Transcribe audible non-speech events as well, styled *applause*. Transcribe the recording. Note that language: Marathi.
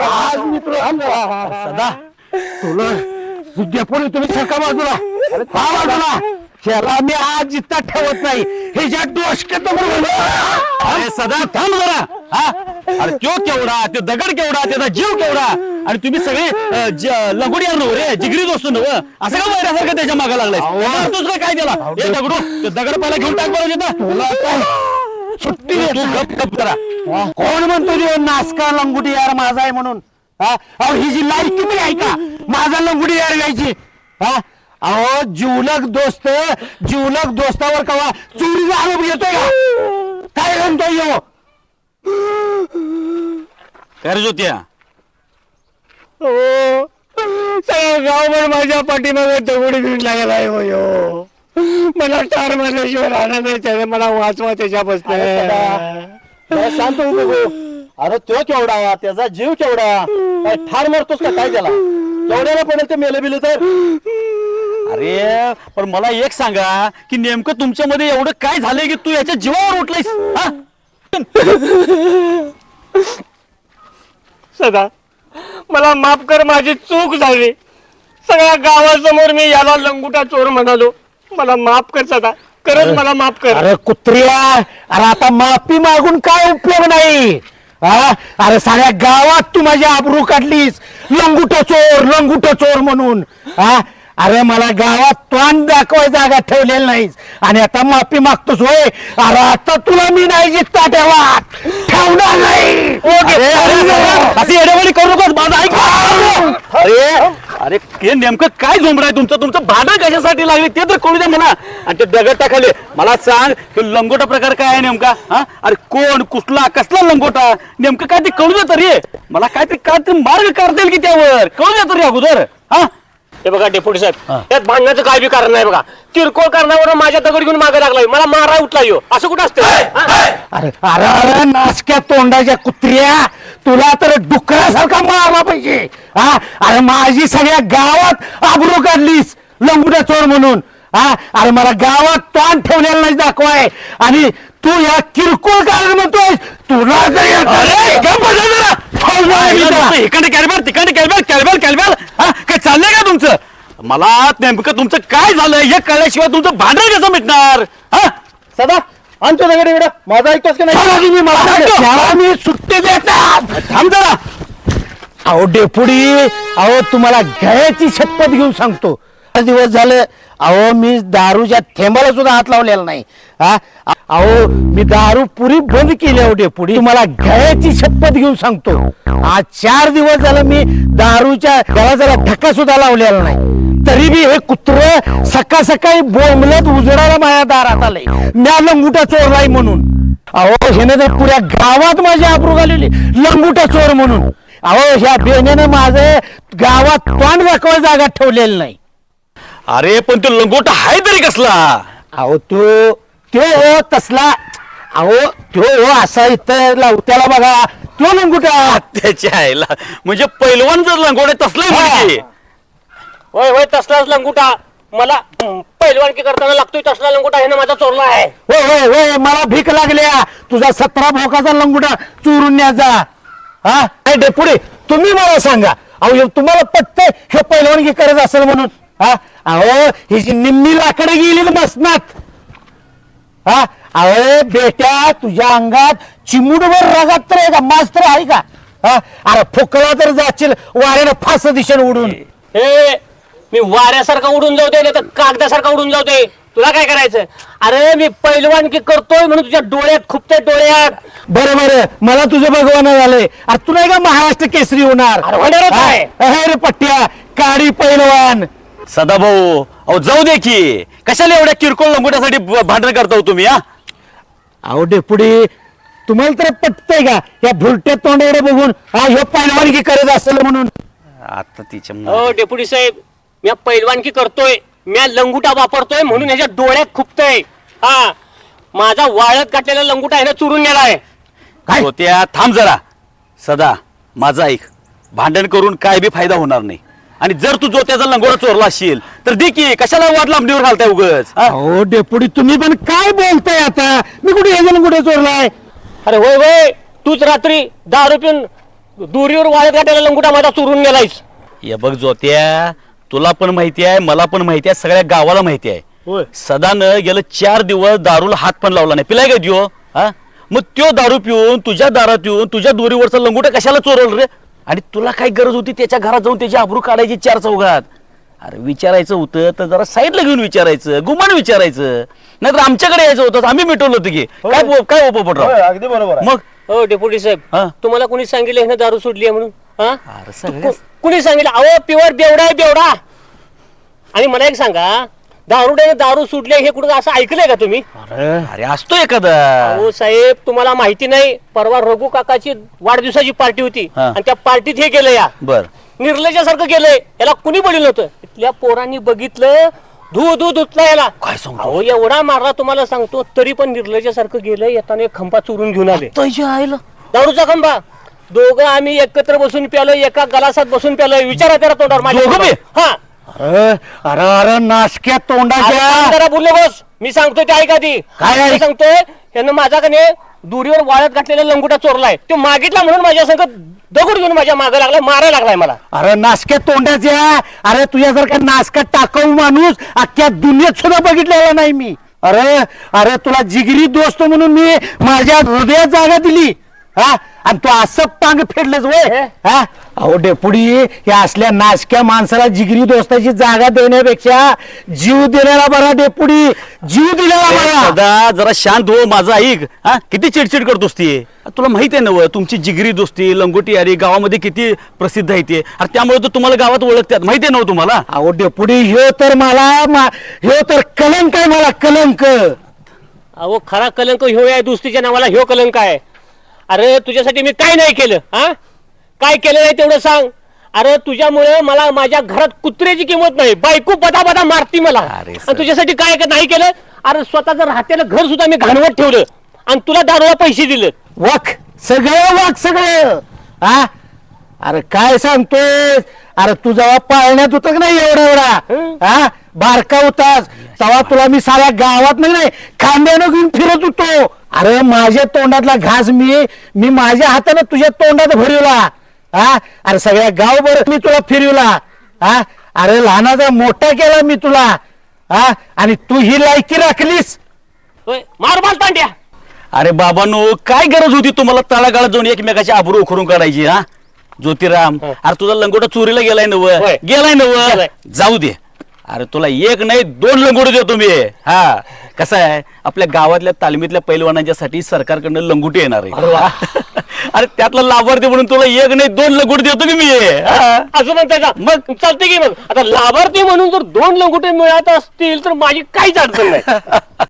आज सदा तुला तुम्ही सरका बाजूला. हा बाजूला. त्याला मी आज जित्ता ठेवत नाही. हे ज्या डोसक्यात अरे सदा थांब जरा. हा? अरे त्यो केवढा? दगड केवढा? त्याचा जीव केवढा? आणि तुम्ही सगळे अं, ज- लंगोटी यार नव रे जिगरी दोस्त नव असं का वैरासारखं त्याच्या मागा लागलाय का काय त्याला हे दगडू ते दगड पहिला घेऊन टाक बरं तिथं. तुला काय सुट्टी तू देत तू नाही. गप गप करा कोण म्हणतो रे नासका लंगुटी यार माझा आहे म्हणून? हा? अहो ही जी लायकी तरी आहे का माझा लंगुटी यार घ्यायची. हा? अहो जीवलक दोस्त जीवलक दोस्तावर कवा चोरीचा आरोप येतोय का? काय म्हणतोय यो? काय रे ज्योत्या? हो सगळं गावभर माझ्या पाठीमागे दगडी घेऊन लागला आहे हो यो. मला ठार मारल्याशिवाय राहणार नाही त्याने मला वाचवा त्याच्यापासून. शांत होऊ नको अरे तो केवढा त्याचा जीव केवढा काय ठार मारतोस का काय त्याला? केवढ्याला पडेल ते मेले बिले तर? अरे पण मला एक सांगा की नेमकं तुमच्यामध्ये एवढं काय झालंय की तू याच्या जीवावर उठलायस? हा? सदा मला माफ कर माझी चूक झाली. सगळ्या गावासमोर मी याला लंगुटा चोर म्हणालो. मला माफ कर सदा खरंच मला माफ कर. अरे कुत्र्या अरे आता माफी मागून काय उपयोग नाही? हा? अरे साऱ्या गावात तू माझी आबरू काढलीस. लंगुट चोर लंगुट चोर म्हणून. हा? अरे मला गावात तोंड दाखवाय जागा ठेवलेली नाहीस. आणि आता माफी मागतोस होय. अरे आता तुला मी नाही जित्ता ठेवा ठेवणार नाही अरे, अरे, सदा, अशी येडेवाडी करू नकोस माझं ऐक अरे हे नेमकं काय झोंबड आहे तुमचं? तुमचं भांडण कशासाठी लागले? ते तर कळू द्या मला आणि ते दगड टाकाले मला सांग की लंगोटा प्रकार काय आहे नेमका? हा? अरे कोण कुठला कसला लंगोटा? नेमकं काय ते कळू द्या तरी. मला काहीतरी काहीतरी मार्ग करता येईल की त्यावर. कळू द्या तरी अगोदर. हा? हे बघा डेप्युटी साहेब त्यात भांडण्याचं काय बी कारण नाही बघा. किरकोळ कारणावर माझ्या दगड घेऊन मागे लागलाय. मला मारा उठला यो. असं कुठं असतं? अरे अरे अरे नासक्या तोंडाच्या कुत्र्या. तुला तर डुकरासारखा मारला पाहिजे. हा? अरे माझी सगळ्या गावात आबरू काढलीस लंगुटा चोर म्हणून. हा? अरे मला गावात तोंड ठेवलेलं नाही दाखवाय. आणि तू या किरकोळ कारण म्हणतोय तुला जरी अरे, गप्प बसा जरा. ठेवणार मी तुला. इकडे कॅलबॅल तिकडे कॅलबॅल कॅलबॅल कॅलबॅल हा? काय चाललंय का तुमचं? मला नेमकं तुमचं काय झालंय हे कळल्याशिवाय तुमचं भांडण कसं मिटणार? हा? सदा आणतो दगड इकडं. माझा ऐकतोस का नाही? सांगतो. त्याला मी सुट्टी देतात. थांब जरा. अहो डेपुडी अहो तुम्हाला घ्यायची शपथ घेऊन सांगतो. दिवस झालं अहो मी दारूच्या थेंबाला सुद्धा हात लावलेला नाही. हा? अहो मी दारू पुरी बंद केली अहो डेपुडी. तुम्हाला घ्यायची शपथ घेऊन सांगतो. आज चार दिवस झालं मी दारूच्या गळाचा धक्का सुद्धा लावलेला नाही. तरी बी हे कुत्र सकाळ सकाळी बोंबलत उजडायला माझ्या दारात आलंय म्या लंगुटा चोरलाय म्हणून. अहो ह्याने तर पुऱ्या गावात माझी आबरू घालवली लंगुटा चोर म्हणून. अहो ह्या बेण्याने माझं गावात तोंड दाखवाय जागा ठेवलेली नाही. अरे पण तो लंगोटा हाय तरी कसला? अहो तो तो हो तसला. अहो तो हो असा इथं लावत्याला बघा. तो लंगुटा त्याच्या आईला. म्हणजे पैलवान जर लंगोटा तसलाय म्हणजे. होय होय तसलाच लंगुटा. मला हं, पहिलवानकी करताना लागतोय तसला लंगुटा ह्यानं माझा चोरला आहे. होय होय होय मला भीक लागल्या तुझा सतरा भोकाचा लंगुटा चोरून न्यायचा. हा? काय डेपुढे तुम्ही मला सांगा. अहो हे तुम्हाला पटतंय हे पैलवानगी करत असेल म्हणून. हा? अहो ही जी निम्मी लाकडं गेली ना बसनात. हा? अहो बेट्या तुझ्या अंगात चिमुडभर रगात तर आहे का? मास तर आहे का? हा? अरे फुकला तर जाशील वाऱ्यानं फास दिशेने उडून. हे मी वाऱ्यासारखा उडून जाऊ दे नाही तर कागदासारखा उडून जाऊ दे तुला काय करायचं? अरे मी पहिलवानकी करतोय म्हणून तुझ्या डोळ्यात खुपते डोळ्यात. बरं बरं. मला तुझं भगवान झालंय अरे तुला का महाराष्ट्र केसरी होणार. अरे होणारच हा? आहे. अहे रे पट्ट्या. काळी पैलवान. सदाभाऊ अहो जाऊ दे की. कशाला एवढ्या किरकोळ लंगोट्यासाठी ब- भांडण करता हो तुम्ही हा? अहो डेपुडी तुम्हाला तर पटतंय का? या भुरट्या तोंडाकडे बघून हा ह्यो पैलवानगी करत असेल म्हणून. आता तिच्या हो डेप्युटी साहेब. मी पहिलवानकी करतोय मी लंगुटा वापरतोय म्हणून ह्याच्या डोळ्यात खुपतय. हा माझा वाळत काढलेला लंगुटा ह्यानं चुरून नेलाय. काय? हो त्या थांब जरा. सदा माझा ऐक भांडण करून काय बी फायदा होणार नाही. आणि जर तू जो त्याचा लंगोटा चोरला असेल तर दे की कशाला वाट लांबणीवर घालताय उगच अहो डेपुडी तुम्ही पण काय बोलताय आता? मी कुठे हे कुठे चोरलाय? अरे होय होय. तूच रात्री दारू पिऊन दुरीवर वाळत गाठायला लंगुटा माझा चोरून नेलायस. हे बघ जोत्या तुला पण माहिती आहे मला पण माहिती आहे सगळ्या गावाला माहिती आहे. होय. सदानं गेलं चार दिवस दारूला हात पण लावला नाही. पिलाय का त्यो? हा? मग त्यो दारू पिऊन तुझ्या दारात येऊन तुझ्या दोरीवरचा लंगोटा कशाला चोरवलं रे? आणि तुला काय गरज होती त्याच्या घरात जाऊन त्याची आबरू काढायची चार चौघात? अरे विचारायचं होतं तर जरा साईडला घेऊन विचारायचं गुमान विचारायचं. नाहीतर आमच्याकडे यायचं होतं आम्ही मिटवलं होतं की. काय काय होय पोपटराव अगदी बरोबर आहे. मग? हो डेप्युटी साहेब. हा. तुम्हाला कोणी सांगितलं ह्यानं दारू सोडली आहे म्हणून? हा? अरे सगळ्या कुणी सांगितलं अहो प्युअर बेवडा आहे बेवडा. आणि मला एक सांगा दारुड्याने दारू सुटले हे कुठं असं ऐकलंय का तुम्ही? अरे असतो एखादा. अहो साहेब तुम्हाला माहिती नाही परवा रघु काकाची वाढदिवसाची पार्टी होती हा. आणि त्या पार्टीत हे गेलं या. बर. निर्लजासारखं गेलंय याला कुणी बोललं नव्हतं? इथल्या पोरांनी बघितलं धू धू धुतला याला. काय सांगतो? अहो एवढा मारला तुम्हाला सांगतो तरी पण निर्लजासारखं गेलं येताना एक खंबा चोरून घेऊन आले. आईला. दारूचा खंबा. दोघं आम्ही एकत्र बसून प्यालो एका गलासात बसून प्यालो विचारा त्याला तोंडावर माझ्या. दोघं बी? हा. अरे अरे अरे नाशक्या तोंडाच्या. जरा बोलले बस. मी सांगतोय ते ऐका ती काय ऐक? मी सांगतोय यानं माझा कने दुरीवर वाळत घातलेला लंगुटा चोरलाय. तो मागितला म्हणून माझ्या संग दगड घेऊन माझ्या मागे लागलाय मारायला लागलाय मला. अरे नाशक्या तोंडाच्या. अरे तुझ्यासारखा नाशका टाकाऊ माणूस अख्ख्या दुनियेत सुद्धा बघितलेला नाही मी. अरे अरे तुला जिगरी दोस्त म्हणून मी माझ्या हृदयात जागा दिली. हा? आणि तू असं टांग फेडलंच वय. हा? अहो डेपुडी या असल्या नाशक्या माणसाला जिगरी दोस्ताची जागा देण्यापेक्षा जीव दिलेला बरा डेपुडी. जीव दिलेला बरा. दादा जरा शांत हो माझा ऐक. हा? किती चिडचिड करतोस ती? तुला माहीत आहे ना तुमची जिगरी दोस्ती लंगोटी अरे गावामध्ये किती प्रसिद्ध आहे ते. अरे त्यामुळे तर तुम्हाला गावात ओळखतात. माहिती आहे ना हो तुम्हाला? अहो डेपुडी ह्यो तर मला मा- ह्यो तर कलंक आहे मला कलंक. अहो खरा कलंक ह्यो आहे दुस्तीच्या नावाला ह्यो कलंक आहे. अरे तुझ्यासाठी मी काय नाही केलं हा? काय केलं नाही तेवढं सांग. अरे तुझ्यामुळे मला माझ्या घरात कुत्र्याची किंमत नाही बायको बदा बदा मारती मला. अरे. आणि तुझ्यासाठी काय क- नाही केलं? अरे स्वतःचं राहतेलं घर सुद्धा मी घाणवत ठेवलं आणि तुला दारूला पैसे दिले. वाक सगळं वाक सगळं. हा? अरे काय सांगतोय अरे तू जेव्हा पाळण्यात होत नाही एवढा एवढा? हा? बारका होतास. तेव्हा तुला मी साऱ्या गावात नाही खांद्यानं घेऊन फिरत होतो. अरे माझ्या तोंडातला घास मी मी माझ्या हाताने तुझ्या तोंडात भरवला. हा? अरे सगळ्या गावभर मी तुला फिरवला. हा? अरे लहानाचा मोठा केला मी तुला. हा? आणि तू ही लायकी राखलीस. होय, मार मार तांड्या. अरे बाबांनो काय गरज होती तुम्हाला तळागाळात जाऊन एकमेकाची आबरू उखरून काढायची हा? ज्योतिराम अरे तुझा लंगोटा चोरीला गेलाय नव होय. गेलाय नव गेलाय. जाऊ दे. अरे तुला एक नाही दोन लंगोटे देतो मी. हा? कसं आहे आपल्या गावातल्या तालमीतल्या पैलवानांच्या साठी सरकारकडनं लंगोटी येणार आहे. *laughs* अरे त्यातला लाभार्थी म्हणून तुला एक नाही दोन लंगोटे देतो की मी. असं म्हणताय का? मग? चालते की मग. आता लाभार्थी म्हणून जर दोन लंगोटे मिळत असतील तर माझी काहीच अडचण नाही. *laughs*